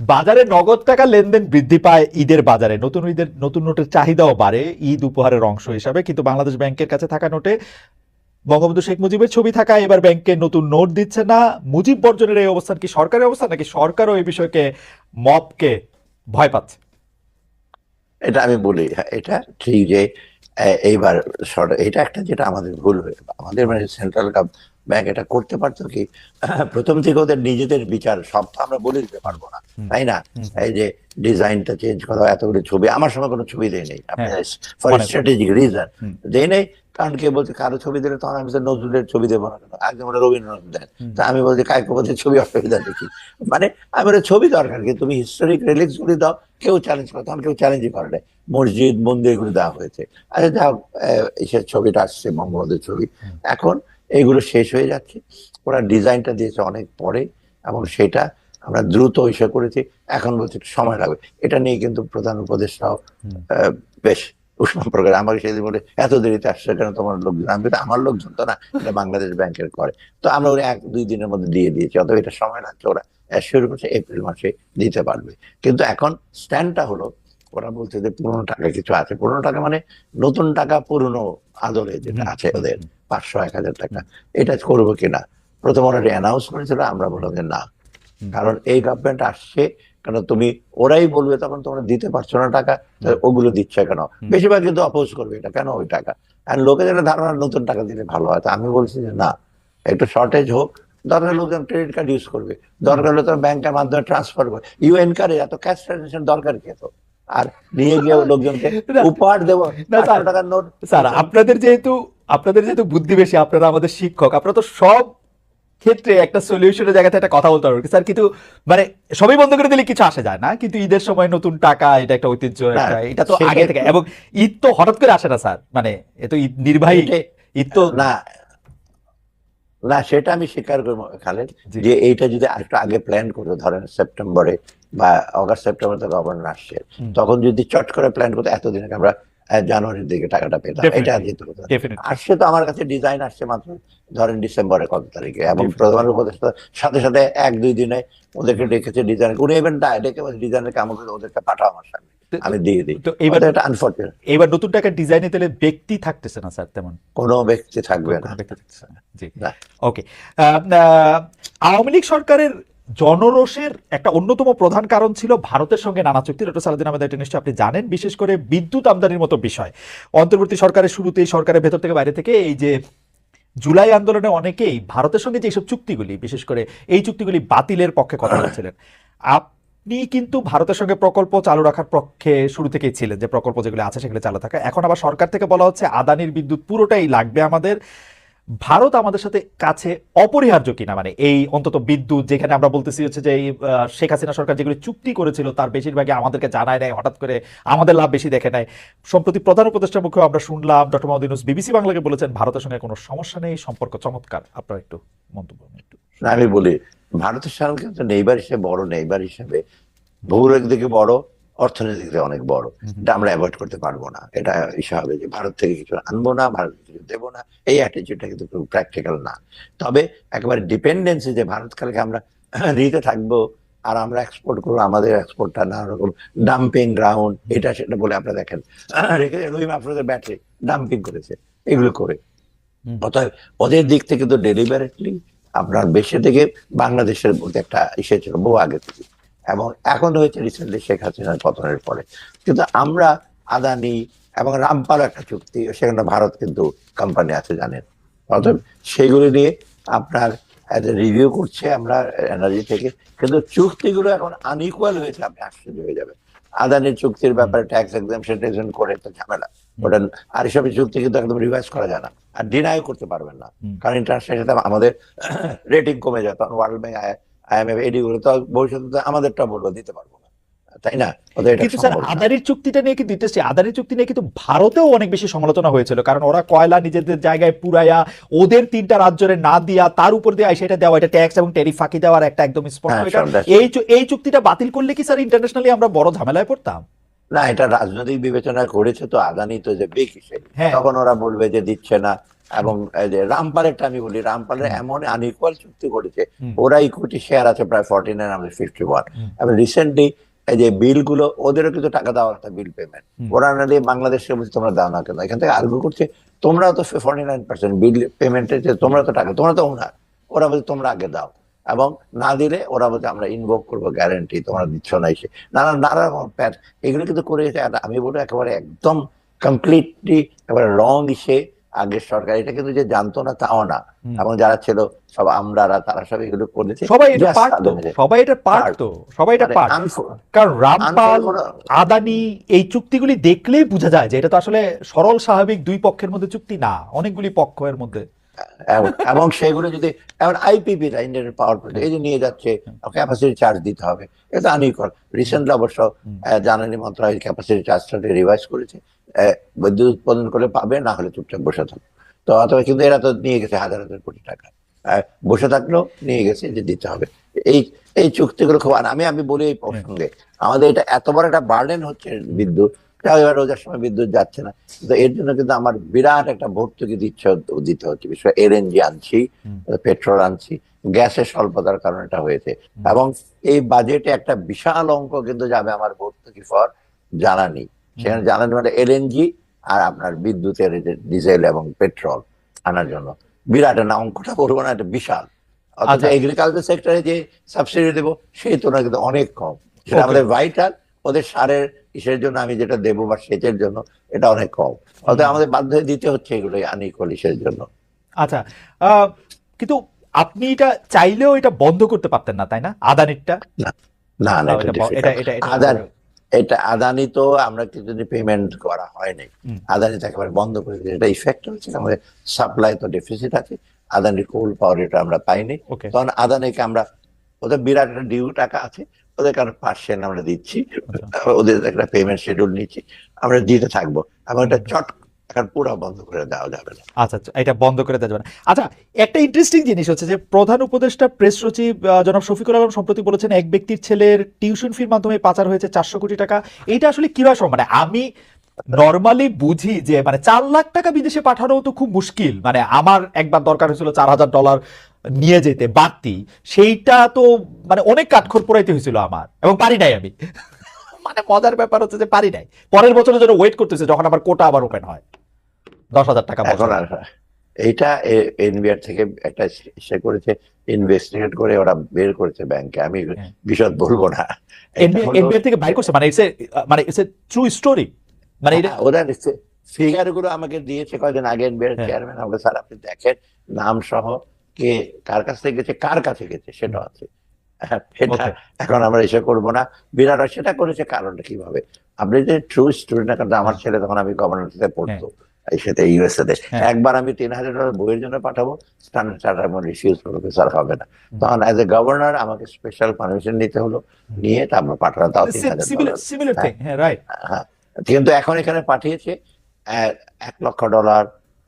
বাজারে নগদ টাকা লেনদেন বৃদ্ধি পায় ঈদের বাজারে। নতুন ঈদের, নতুন নোটের চাহিদাও বাড়ে। ঈদ উপহারের অংশ হিসাবে কিন্তু বাংলাদেশ ব্যাংকের কাছে থাকা নোটে বঙ্গবন্ধু শেখ মুজিবের ছবি থাকা এবার ব্যাংকে নতুন নোট দিচ্ছে না। মুজিব বর্জনের এই অবস্থান কি সরকারের অবস্থান নাকি সরকারও এই বিষয়কে মপকে ভয় পাচ্ছে? এটা আমি বলি হ্যাঁ, এটা ঠিক যে এইবার এটা একটা যেটা আমাদের ভুল হয়ে আমাদের মানে সেন্ট্রাল ব্যাংক এটা করতে পারতো কি প্রথম থেকে ওদের নিজেদের বিচার সব তো আমরা বলে দিতে পারব না তাই না? এই যে ডিজাইনটা চেঞ্জ করা এতগুলো ছবি আমার সময় কোনো ছবি দেয় নেই। ফর মনে। স্ট্র্যাটেজিক রিজন দেয় নেই কারণ কে বলছে কারও ছবি দিলে তখন আমি নজরুলের ছবি দেবো না কেন? একদম ওরা রবীন্দ্রনাথ দেন তা আমি বলছি কায়কে বলছে ছবি অসুবিধা দেখি মানে আমি বলি, ছবি দরকার কিন্তু তুমি হিস্টোরিক রিলিক্স গুলি দাও কেউ চ্যালেঞ্জ করে তখন কেউ চ্যালেঞ্জই করে নাই। মসজিদ মন্দির এগুলো দেওয়া হয়েছে। আচ্ছা যা এসের ছবিটা আসছে মঙ্গলদের ছবি। এখন এইগুলো শেষ হয়ে যাচ্ছে। ওরা ডিজাইনটা দিয়েছে অনেক পরে এবং সেটা আমরা দ্রুত ইসে করেছি। এখন বলছি একটু সময় লাগবে। এটা নিয়ে কিন্তু প্রধান উপদেষ্টাও আহ, বেশ প্রকার আমাকে সেদিন বলে এত দেরিতে আসছে কেন? তোমার লোকজন আমি আমার লোকজন তো না এটা বাংলাদেশ ব্যাংকের করে। তো আমরা ওরা এক দুই দিনের মধ্যে দিয়ে দিয়েছি অতএব এটা সময় লাগছে ওরা শুরু করছে এপ্রিল মাসে দিতে পারবে। কিন্তু এখন স্ট্যান্ডটা হলো ওরা বলছে যে পুরোনো টাকা কিছু আছে। পুরোনো টাকা মানে নতুন টাকা পুরনো আদলে যেটা আছে ওদের পাঁচশো এক হাজার টাকা। এটা করব কিনা? প্রথম ওরা অ্যানাউন্স করেছিল আমরা বললাম যে না। কারণ এই গভর্নমেন্ট আসছে কেন তুমি ওরাই বলবে তখন তোমরা দিতে পারছ না টাকা ওগুলো দিচ্ছে কেন? বেশিরভাগ কিন্তু অপোজ করবে এটা কেন ওই টাকা? আর লোকেদের একটা ধারণা নতুন টাকা দিলে ভালো হয়। আমি বলছি যে না একটু শর্টেজ হোক দরকার লোকজন ক্রেডিট কার্ড ইউজ করবে দরকার হলে তো ব্যাংকের মাধ্যমে ট্রান্সফার করবে। ইউ এনকারেজ এত ক্যাশ ট্রানজাকশন দরকার কে তো আর নিয়ে গিয়ে লোকজনকে উপহার দেবো টাকার নোট স্যার আপনাদের যেহেতু আপনাদের যেহেতু বুদ্ধি বেশি আপনারা আমাদের শিক্ষক আপনারা তো সব ক্ষেত্রে একটা সলিউশনের জায়গাতে একটা কথা বলতে পারবেন স্যার কিন্তু মানে সবই বন্ধ করে দিলে কিছু আসে যায় না কিন্তু ঈদের সময় নতুন টাকা এটা একটা ঐতিহ্য এটা তো আগে থেকে। এবং ঈদ তো হঠাৎ করে আসে না স্যার। মানে এ তো ঈদ নির্বাহী ঈদ তো না না সেটা আমি স্বীকার করব খালেদ যে এইটা যদি একটু আগে প্ল্যান করতো ধরেন সেপ্টেম্বরে বা অগাস্ট সেপ্টেম্বর থেকে গভর্নর আসছে তখন যদি চট করে প্ল্যান করতো এতদিন আগে আমরা জানুয়ারির দিকে টাকাটা পেতাম। এটা যেত। আসছে তো আমার কাছে ডিজাইন আসছে মাত্র ধরেন ডিসেম্বরে কত তারিখে। এবং প্রধান উপদেষ্টা সাথে সাথে এক দুই দিনে ওদেরকে ডেকেছে ডিজাইন উনি এবেন ডেকে ডিজাইনের কাম করে ওদেরকে পাঠাও আমার সামনে। আমি দিয়ে দিই। তো এবার একটা আনফর্চুনেট এবার নতুন টাকা ডিজাইনে তাহলে ব্যক্তি থাকতেছে না স্যার তেমন? কোনো ব্যক্তি থাকবে না। ব্যক্তি থাকতেছে না। জি। ওকে আওয়ামী লীগ সরকারের জনরোষের একটা অন্যতম প্রধান কারণ ছিল ভারতের সঙ্গে নানা চুক্তি। ডক্টর সালাদিন আহমেদ, এটা নিশ্চয়ই আপনি জানেন, বিশেষ করে বিদ্যুৎ আমদানির মতো বিষয়। অন্তর্বর্তী সরকারের শুরুতেই সরকারের ভেতর থেকে বাইরে থেকে এই যে জুলাই আন্দোলনে অনেকেই ভারতের সঙ্গে যে এইসব চুক্তিগুলি, বিশেষ করে এই চুক্তিগুলি বাতিলের পক্ষে কথা বলছিলেন। আপনি কিন্তু ভারতের সঙ্গে প্রকল্প চালু রাখার পক্ষে শুরু থেকেই ছিলেন, যে প্রকল্প যেগুলো আছে সেগুলো চালু থাকা। এখন আবার সরকার থেকে বলা হচ্ছে, আদানির বিদ্যুৎ পুরোটাই লাগবে আমাদের। ভারত আমাদের সাথে কাছে অপরিহার্য কিনা? মানে এই অন্তত বিদ্যুৎ যেখানে আমরা বলতেছি হচ্ছে যে শেখ হাসিনা সরকার যেগুলো চুক্তি করেছিল, তার বেশিরভাগই আমাদেরকে জানায় নেয়, হঠাৎ করে আমাদের লাভ বেশি দেখে নেয়। সম্প্রতি প্রধান উপদেষ্টার মুখেও আমরা শুনলাম, ডক্টর মোহাম্মদ ইউনুস বিবিসি বাংলাকে বলেছেন, ভারতের সঙ্গে কোনো সমস্যা নেই, সম্পর্ক চমৎকার। আপনার একটু মন্তব্য একটু আমি বলি, ভারতের সঙ্গে নেইবার হিসেবে বড়, নেইবার হিসেবে ভৌগোলিক দিকে বড় অর্থনৈতিক দিকে অনেক বড়। এটা আমরা অ্যাভয়েড করতে পারব না। এটা ইসে হবে যে ভারত থেকে কিছু আনব না ভারত কিছু দেবো না। এই অ্যাটিচিউডটা কিন্তু খুব প্র্যাকটিক্যাল না। তবে একেবারে ডিপেন্ডেন্সি যে ভারতকালকে আমরা নিতে থাকব আর আমরা এক্সপোর্ট করব আমাদের এক্সপোর্টটা নানা রকম ডাম্পিং গ্রাউন্ড এটা সেটা বলে আপনারা দেখেন। রেখে রহিম আফরোজের ব্যাটারি ডাম্পিং করেছে। এগুলো করে। অতএব ওদের দিক থেকে তো ডেলিভারেটলি আপনার বেশি থেকে বাংলাদেশের মধ্যে একটা ইসে ছিল বহু আগে থেকে। এবং এখন হয়েছে রিসেন্টলি শেখ হাসিনার পতনের পরে। কিন্তু আমরা আদানি এবং রামপাল একটা চুক্তি সেখানে ভারত কিন্তু কোম্পানি আছে জানেন। অতএব সেগুলি নিয়ে আপনার রিভিউ করছে আমরা এনার্জি থেকে। কিন্তু চুক্তিগুলো এখন আনইকুয়াল হয়েছে আপনি আশ্চর্য হয়ে যাবেন। আদানির চুক্তির ব্যাপারে ট্যাক্স এক্সামশন টেকশন করে তো ঝামেলা। ওটা আর এসবের চুক্তি কিন্তু একদম রিভাইজ করা যায় না। আর ডিনাই করতে পারবেন না। কারণ ইন্টারন্যাশনাল আমাদের রেটিং কমে যায় তখন ওয়ার্ল্ড ব্যাংক আইএমএফ এডিগুলো তো ভবিষ্যতে আমাদেরটা বলব দিতে পারব না। তাই না? কিন্তু স্যার আদানির চুক্তিটা নিয়ে কিন্তু আদানির চুক্তি নিয়ে কিন্তু ভারতেও অনেক বেশি সমালোচনা হয়েছিল কারণ ওরা কয়লা নিজেদের জায়গায় পুরাইয়া ওদের তিনটা রাজ্যরে না দিয়া তার উপর দিয়ে সেটা দেওয়া এটা ট্যাক্স এবং ট্যারিফ ফাঁকি দেওয়ার একটা একদম স্পষ্ট হ্যাঁ, that's- এই এই চুক্তিটা বাতিল করলে কি স্যার ইন্টারন্যাশনালি আমরা বড় ঝামেলায় পড়তাম? না এটা রাজনৈতিক বিবেচনা করেছে তো আদানি তো যে হিসেবে হ্যাঁ। তখন ওরা বলবে যে দিচ্ছে না। এবং যে রামপালেরটা আমি বলি রামপালের এমন আনইকুয়াল চুক্তি করেছে ওরা ইকুইটি শেয়ার আছে প্রায় ফর্টি নাইন আমাদের ফিফটি ওয়ান এবং রিসেন্টলি এই যে বিলগুলো ওদেরও কিন্তু টাকা দেওয়ার একটা বিল পেমেন্ট ওরা না দিয়ে বাংলাদেশকে বলছে তোমরা দাও না কেন? এখান থেকে আর্গু করছে তোমরাও তো ফর্টি নাইন পার্সেন্ট বিল পেমেন্টের যে তোমরা তো টাকা তোমরা তো ওনার ওরা বলছে তোমরা আগে দাও। এবং না দিলে ওরা বলছে আমরা ইনভোক করব গ্যারেন্টি তোমরা দিচ্ছ না এসে। নানা নানা রকম প্যাট এগুলো কিন্তু করে। আমি বলব একেবারে একদম কমপ্লিটলি একেবারে রং ইসে আগের সরকার এটা কিন্তু যে জানতো না তাও না। এবং যারা ছিল সব আমরারা তারা সব এগুলো করেছে। সবাই এটা পারতো সবাই এটা পারতো। সবাই এটা পারত। কারণ রামপাল আদানি এই চুক্তিগুলি দেখলেই বোঝা যায় যে এটা তো আসলে সরল স্বাভাবিক দুই পক্ষের মধ্যে চুক্তি না অনেকগুলি পক্ষের মধ্যে। এবং- সেগুলো যদি এখন আইপিপি ইন্ডিয়ান পাওয়ার প্ল্যান্ট এই যে নিয়ে যাচ্ছে ক্যাপাসিটি চার্জ দিতে হবে। এটা আনইকুয়াল রিসেন্টলি অবশ্য জ্বালানি মন্ত্রণালয় ক্যাপাসিটি চার্জটাকে রিভাইজ করেছে। বিদ্যুৎ উৎপাদন করে পাবে না হলে চুপচাপ বসে থাকবে। তো অথবা কিন্তু এরা তো নিয়ে গেছে হাজার হাজার কোটি টাকা। বসে থাকলেও নিয়ে গেছে যে দিতে হবে। এই এই চুক্তিগুলো খুব আর আমি আমি বলি এই প্রসঙ্গে আমাদের এটা এত বড় একটা বার্ডেন হচ্ছে বিদ্যুৎ। এবার রোজার সময় বিদ্যুৎ যাচ্ছে না? তো এর জন্য কিন্তু আমার বিরাট একটা ভর্তুকি দিচ্ছে দিতে হচ্ছে বিশেষ করে এলএনজি আনছি পেট্রোল আনছি গ্যাসের স্বল্পতার কারণে এটা হয়েছে। এবং এই বাজেটে একটা বিশাল অঙ্ক কিন্তু যাবে আমার ভর্তুকি ফর জ্বালানি। সেখানে জ্বালানি মানে এলএনজি আর আপনার বিদ্যুতের ডিজেল এবং পেট্রোল আনার জন্য। বিরাট না অঙ্কটা বলব না এটা বিশাল। অথচ আচ্ছা। এগ্রিকালচার সেক্টরে যে সাবসিডি দেবো সেই তুলনায় কিন্তু অনেক কম। সেটা আমাদের ভাইটাল ওদের সারের ইসের জন্য আমি যেটা দেবো বা সেচের জন্য এটা অনেক কম। অতএব আমাদের বাধ্য হয়ে দিতে হচ্ছে এগুলো আনইকুয়াল ইসের জন্য। আচ্ছা আহ, কিন্তু আপনি এটা চাইলেও এটা বন্ধ করতে পারতেন না তাই না? আদানিরটা? না না এটা আদানি এটা আদানি তো আমরা কিছুদিন পেমেন্ট করা হয়নি। আদানি তো একেবারে বন্ধ করে দিয়েছে। এটা ইফেক্ট হয়েছে আমাদের সাপ্লাই তো ডেফিসিট আছে আদানির কোল পাওয়ার এটা আমরা পাইনি। তখন আদানিকে আমরা ওদের বিরাট একটা ডিউ টাকা আছে ওদের কারণে পার্সেন্ট আমরা দিচ্ছি। ওদের একটা পেমেন্ট শিডিউল নিচ্ছি আমরা দিতে থাকব। এবং এটা চট এখন পুরো বন্ধ করে দেওয়া যাবে না। আচ্ছা আচ্ছা এটা বন্ধ করে দেওয়া যাবে না। আচ্ছা একটা ইন্টারেস্টিং জিনিস হচ্ছে যে প্রধান উপদেষ্টা প্রেস সচিব জনাব শফিকুল আলম সম্প্রতি বলেছেন, এক ব্যক্তির ছেলের টিউশন ফির মাধ্যমে পাচার হয়েছে চারশো কোটি টাকা। এইটা আসলে কীভাবে সম্ভব মানে আমি নর্মালি বুঝি যে মানে চার লাখ টাকা বিদেশে পাঠানো তো খুব মুশকিল। মানে আমার একবার দরকার হয়েছিল চার হাজার ডলার নিয়ে যেতে, বাড়তি। সেইটা তো মানে অনেক কাঠখড় পোড়াইতে হয়েছিল আমার। এবং পারি নাই আমি। মানে মজার ব্যাপার হচ্ছে যে পারি নাই। পরের বছরের জন্য ওয়েট করতেছে যখন আবার কোটা আবার ওপেন হয়। দশ হাজার টাকা এখন আর এইটা এনবিআর থেকে একটা সে করেছে ইনভেস্টিগেট করে ওরা বের করেছে ব্যাংকে আমি হ্যাঁ। বিশদ বলব না। NBA থেকে বাইর করছে মানে ইটস মানে ইটস এ ট্রু স্টোরি মানে এটা হ্যাঁ, ওরা ফিগারগুলো আমাকে দিয়েছে কয়েকদিন আগে এনবিআর। চেয়ারম্যান আমাকে স্যার আপনি দেখেন নাম সহ কে কার কাছ থেকে গেছে কার কাছে গেছে সেটা আছে। হ্যাঁ, এখন আমরা এসে করব না। বিরাট সেটা করেছে কারণটা কীভাবে? আপনি যে ট্রু স্টোরি না কারণ আমার ছেলে তখন আমি গভর্নমেন্টে পড়তো। ইউএসএ তে হ্যাঁ। একবার আমি তিন হাজার ডলার বইয়ের জন্য পাঠাবো স্ট্যান্ডার্ড চার্টার হবে না। তখন অ্যাজ এ গভর্নর আমাকে স্পেশাল পারমিশন নিতে হলো নিয়ে তারপর পাঠানো তাও তিন হাজার থিং হ্যাঁ। হ্যাঁ কিন্তু এখন এখানে পাঠিয়েছে এক লক্ষ ডলার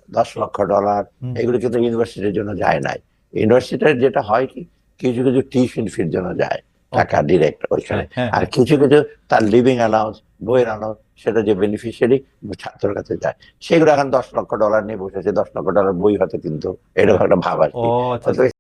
দশ লক্ষ ডলার এগুলো কিন্তু ইউনিভার্সিটির জন্য যায় নাই। ইউনিভার্সিটির যেটা হয় কি কিছু কিছু টিউশন ফির জন্য যায় টাকা ডিরেক্ট ওইখানে। হ্যাঁ আর কিছু কিছু তার লিভিং অ্যালাউন্স বইয়ের আনো সেটা যে বেনিফিশিয়ারি ছাত্রের কাছে যায়। সেগুলো এখন দশ লক্ষ ডলার নিয়ে বসেছে দশ লক্ষ ডলার বই হয়তো কিন্তু এরকম একটা ভাব কি আচ্ছা